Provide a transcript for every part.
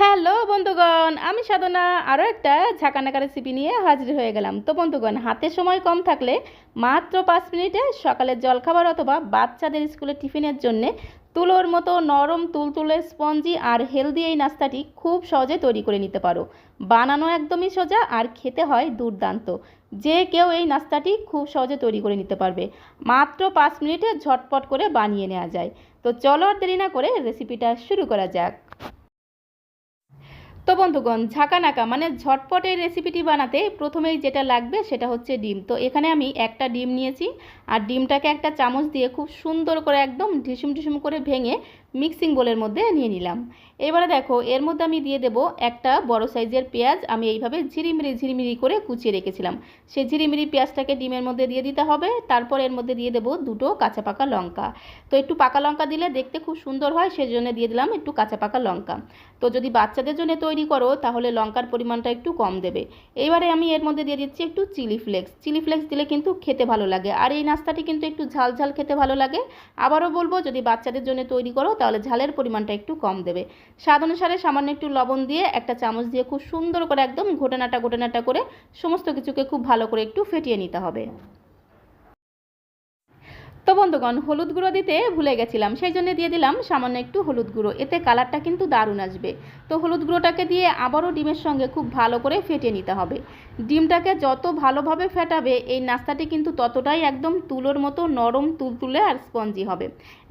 Hello বন্ধুগণ, আমি সাধনা। আরও একটা ঝাঁকানাকা রেসিপি নিয়ে হাজির হয়ে গেলাম। তো বন্ধুগণ, হাতে সময় কম থাকলে মাত্র পাঁচ মিনিটে সকালের জলখাবার অথবা বাচ্চাদের স্কুলে টিফিনের জন্যে তুলোর মতো নরম তুলতুলে স্পঞ্জি আর হেলদি এই নাস্তাটি খুব সহজে তৈরি করে নিতে পারো। বানানো একদমই সোজা আর খেতে হয় দুর্দান্ত। যে কেউ এই নাস্তাটি খুব সহজে তৈরি করে নিতে পারবে। মাত্র পাঁচ মিনিটে ঝটপট করে বানিয়ে নেওয়া যায়। তো চলো আর দেরি না করে রেসিপিটা শুরু করা যাক। তো বন্ধুগণ, ঝাঁকানাকা মানে ঝটপটের রেসিপিটি বানাতে প্রথমেই যেটা লাগবে সেটা হচ্ছে ডিম। তো এখানে আমি একটা ডিম নিয়েছি, আর ডিমটাকে একটা চামচ দিয়ে খুব সুন্দর করে একদম ঢিসুম ঢিসুম করে ভেঙে মিক্সিং বোলের মধ্যে নিয়ে নিলাম। এবারে দেখো, এর মধ্যে আমি দিয়ে দেব একটা বড় সাইজের পেঁয়াজ। আমি এইভাবে ঝিরিমিরি ঝিরিমিরি করে কুচিয়ে রেখেছিলাম। সেই ঝিরিমিরি পেঁয়াজটাকে ডিমের মধ্যে দিয়ে দিতে হবে। তারপর এর মধ্যে দিয়ে দেব দুটো কাঁচা পাকা লঙ্কা। তো একটু পাকা লঙ্কা দিলে দেখতে খুব সুন্দর হয়, সেজন্য দিয়ে দিলাম একটু কাঁচা পাকা লঙ্কা। তো যদি বাচ্চাদের জন্য তৈরি করো, তাহলে লঙ্কার পরিমাণটা একটু কম দেবে। এবারে আমি এর মধ্যে দিয়ে দিচ্ছি একটু চিলি ফ্লেক্স। চিলি ফ্লেক্স দিলে কিন্তু খেতে ভালো লাগে। আর এই নাস্তাটি কিন্তু একটু ঝাল ঝাল খেতে ভালো লাগে। আবারও বলব, যদি বাচ্চাদের জন্য তৈরি করো তাহলে ঝালের পরিমাণটা একটু কম দেবে। স্বাদ অনুসারে সামান্য একটু লবণ দিয়ে একটা চামচ দিয়ে খুব সুন্দর করে একদম ঘোটানাটা ঘোটানাটা করে সমস্ত কিছুকে খুব ভালো করে একটু ফেটিয়ে নিতে হবে। তো বন্ধুগণ হলুদ গুঁড়ো দিতে ভুলে গেছিলাম, সেই জন্য দিয়ে দিলাম সামান্য একটু হলুদ গুঁড়ো। এতে কালারটা কিন্তু দারুণ আসবে। তো হলুদ গুঁড়োটাকে দিয়ে আবারও ডিমের সঙ্গে খুব ভালো করে ফেটিয়ে নিতে হবে। ডিমটাকে যত ভালোভাবে ফেটাবে, এই নাস্তাটি কিন্তু ততটাই একদম তুলোর মতো নরম, তুলতুলে আর স্পঞ্জি হবে।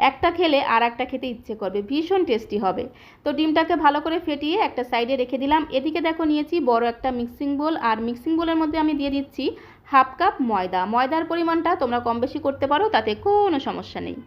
একটা খেলে আর একটা খেতে ইচ্ছে করবে, ভীষণ টেস্টি হবে। তো ডিমটাকে ভালো করে ফেটিয়ে একটা সাইডে রেখে দিলাম। এদিকে দেখো নিয়েছি বড় একটা মিক্সিং বোল, আর মিক্সিং বোলের মধ্যে আমি দিয়ে দিচ্ছি হাফ কাপ ময়দা। ময়দার পরিমাণটা তোমরা কম বেশি করতে পারো, তাতে কোনো সমস্যা নেই।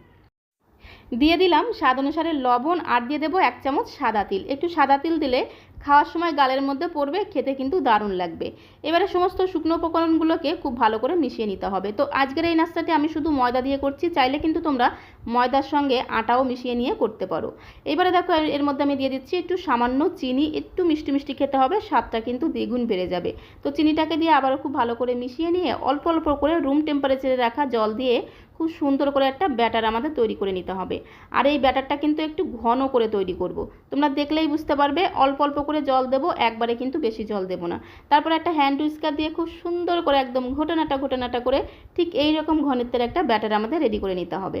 দিয়ে দিলাম স্বাদ অনুসারে লবণ, আর দিয়ে দেবো এক চামচ সাদা তিল। একটু সাদা তিল দিলে খাওয়ার সময় গালের মধ্যে পড়বে, খেতে কিন্তু দারুণ লাগবে। এবারে সমস্ত শুকনো উপকরণগুলোকে খুব ভালো করে মিশিয়ে নিতে হবে। তো আজকের এই নাস্তাটি আমি শুধু ময়দা দিয়ে করছি, চাইলে কিন্তু তোমরা ময়দার সঙ্গে আটাও মিশিয়ে নিয়ে করতে পারো। এবারে দেখো, এর মধ্যে আমি দিয়ে দিচ্ছি একটু সামান্য চিনি, একটু মিষ্টি মিষ্টি খেতে হবে, স্বাদটা কিন্তু দ্বিগুণ বেড়ে যাবে। তো চিনিটাকে দিয়ে আবারও খুব ভালো করে মিশিয়ে নিয়ে অল্প অল্প করে রুম টেম্পারেচারে রাখা জল দিয়ে খুব সুন্দর করে একটা ব্যাটার আমাদের তৈরি করে নিতে হবে। আর এই ব্যাটারটা কিন্তু একটু ঘন করে তৈরি করব। তোমরা দেখলেই বুঝতে পারবে, অল্প অল্প করে জল দেবো, একবারে কিন্তু বেশি জল দেবো না। তারপর একটা হ্যান্ড উইস্কার দিয়ে খুব সুন্দর করে একদম ঘটনাটা ঘটনাটা করে ঠিক এই রকম ঘনত্বের একটা ব্যাটার আমাদের রেডি করে নিতে হবে।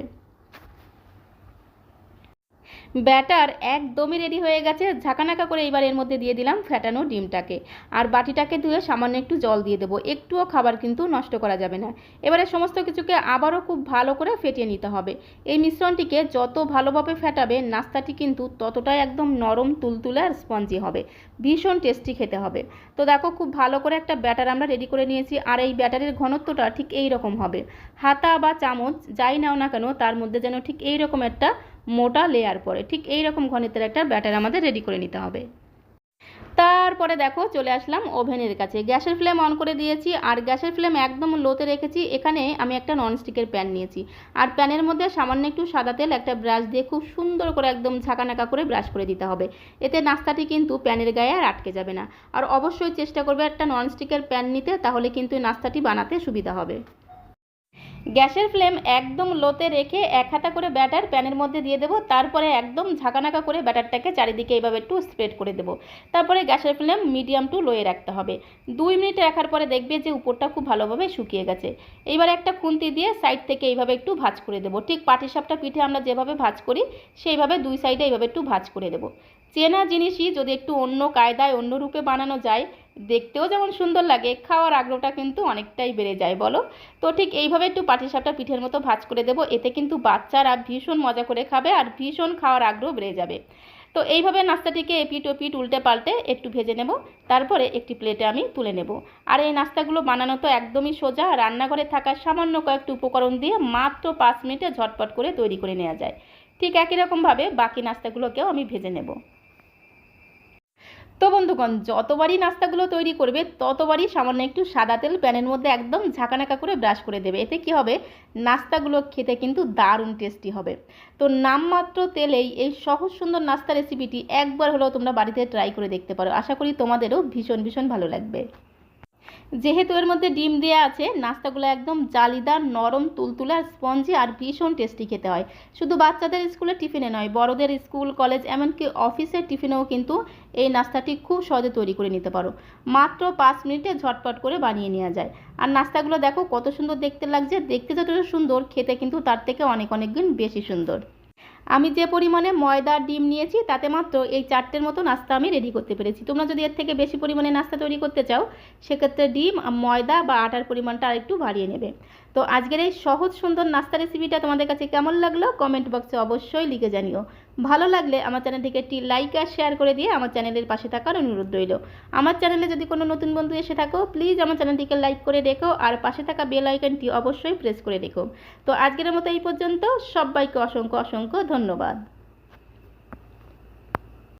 ব্যাটার একদমই রেডি হয়ে গেছে, ঝাঁকানাকা করে এবার এর মধ্যে দিয়ে দিলাম ফ্যাটানো ডিমটাকে। আর বাটিটাকে ধুয়ে সামান্য একটু জল দিয়ে দেবো, একটুও খাবার কিন্তু নষ্ট করা যাবে না। এবারে সমস্ত কিছুকে আবারও খুব ভালো করে ফেটিয়ে নিতে হবে। এই মিশ্রণটিকে যত ভালোভাবে ফেটাবে, নাস্তাটি কিন্তু ততটাই একদম নরম, তুলতুলে আর স্পঞ্জি হবে। ভীষণ টেস্টি খেতে হবে। তো দেখো খুব ভালো করে একটা ব্যাটার আমরা রেডি করে নিয়েছি, আর এই ব্যাটারের ঘনত্বটা ঠিক এই রকম হবে। হাতা বা চামচ যাই নাও না কেন, তার মধ্যে যেন ঠিক এই রকম একটা মোটা লেয়ার পরে। ঠিক এই রকম ঘনত্বের একটা ব্যাটার আমাদের রেডি করে নিতে হবে। তারপরে দেখো চলে আসলাম ওভেনের কাছে। গ্যাসের ফ্লেম অন করে দিয়েছি আর গ্যাসের ফ্লেম একদম লোতে রেখেছি। এখানে আমি একটা ননস্টিকের প্যান নিয়েছি। আর প্যানের মধ্যে সামান্য একটু সাদা তেল, একটা ব্রাশ দিয়ে খুব সুন্দর করে একদম ঝাঁকানাকা করে ব্রাশ করে দিতে হবে। এতে নাস্তাটি কিন্তু প্যানের গায়ে আর আটকে যাবে না। আর অবশ্যই চেষ্টা করবে একটা ননস্টিকের প্যান নিতে, তাহলে কিন্তু নাস্তাটি বানাতে সুবিধা হবে। গ্যাসের ফ্লেম একদম লোতে রেখে এক হাতা করে ব্যাটার প্যানের মধ্যে দিয়ে দেবো, তারপরে একদম ঝাঁকানাকা করে ব্যাটারটাকে চারিদিকে এইভাবে একটু স্প্রেড করে দেবো। তারপরে গ্যাসের ফ্লেম মিডিয়াম টু লোয়ে রাখতে হবে। দুই মিনিট রাখার পরে দেখবে যে উপরটা খুব ভালোভাবে শুকিয়ে গেছে। এইবার একটা খুন্তি দিয়ে সাইড থেকে এইভাবে একটু ভাজ করে দেবো। ঠিক পাটিসাপটা পিঠে আমরা যেভাবে ভাজ করি, সেইভাবে দুই সাইডে এইভাবে একটু ভাজ করে দেবো। চেনা জিনিসই যদি একটু অন্য কায়দায়, অন্য রূপে বানানো যায় দেখতেও যেমন সুন্দর লাগে, খাওয়ার আগ্রহটা কিন্তু অনেকটাই বেড়ে যায়, বলো? তো ঠিক এইভাবে একটু পাটিসাপটা পিঠের মতো ভাজ করে দেবো, এতে কিন্তু বাচ্চারা ভীষণ মজা করে খাবে আর ভীষণ খাওয়ার আগ্রহ বেড়ে যাবে। তো এইভাবে নাস্তাটিকে এপিট ওপিট উল্টে পাল্টে একটু ভেজে নেব, তারপরে একটি প্লেটে আমি তুলে নেব। আর এই নাস্তাগুলো বানানো তো একদমই সোজা, রান্নাঘরে থাকা সামান্য কয়েকটি উপকরণ দিয়ে মাত্র পাঁচ মিনিটে ঝটপট করে তৈরি করে নেওয়া যায়। ঠিক একই রকমভাবে বাকি নাস্তাগুলোকেও আমি ভেজে নেব। তো বন্ধুগণ, যতবারই নাস্তাগুলো তৈরি করবে, ততবারই সামান্য একটু সাদা তেল প্যানের মধ্যে একদম ঝাঁকানাকা করে ব্রাশ করে দেবে। এতে কি হবে? নাস্তাগুলো খেতে কিন্তু দারুণ টেস্টি হবে। তো নামমাত্র তেলেই এই সহজ সুন্দর নাস্তা রেসিপিটি একবার হলেও তোমরা বাড়িতে ট্রাই করে দেখতে পারো। আশা করি তোমাদেরও ভীষণ ভীষণ ভালো লাগবে। যেহেতু এর মধ্যে ডিম দেওয়া আছে, নাস্তাগুলো একদম জালিদার, নরম, তুলতুলে স্পঞ্জি আর ভীষণ টেস্টি খেতে হয়। শুধু বাচ্চাদের স্কুলে টিফিনে নয়, বড়দের স্কুল, কলেজ, এমনকি অফিসের টিফিনেও কিন্তু এই নাস্তাটি খুব সহজে তৈরি করে নিতে পারো। মাত্র পাঁচ মিনিটে ঝটপট করে বানিয়ে নেওয়া যায়। আর নাস্তাগুলো দেখো কত সুন্দর দেখতে লাগছে। দেখতে যতটা সুন্দর, খেতে কিন্তু তার থেকে অনেক অনেক গুণ বেশি সুন্দর। আমি যে পরিমাণে ময়দার ডিম নিয়েছি, তাতে মাত্র এই চারটের মতো নাস্তা আমি রেডি করতে পেরেছি। তোমরা যদি এর থেকে বেশি পরিমাণে নাস্তা তৈরি করতে চাও, সেক্ষেত্রে ডিম ময়দা বা আটার পরিমাণটা আরেকটু বাড়িয়ে নেবে। তো আজকের এই সহজ সুন্দর নাস্তা রেসিপিটা তোমাদের কাছে কেমন লাগল কমেন্ট বক্সে অবশ্যই লিখে জানিও। ভালো লাগলে আমার চ্যানেলটিকে একটি লাইক আর শেয়ার করে দিয়ে আমার চ্যানেলের পাশে থাকার অনুরোধ রইল। আমার চ্যানেলে যদি কোনো নতুন বন্ধু এসে থাকো প্লিজ আমার চ্যানেলটিকে লাইক করে রেখো আর পাশে থাকা বেল আইকনটি অবশ্যই প্রেস করে রেখো। তো আজকের মতো এই পর্যন্ত, সবাইকে অসংখ্য অসংখ্য ধন্যবাদ।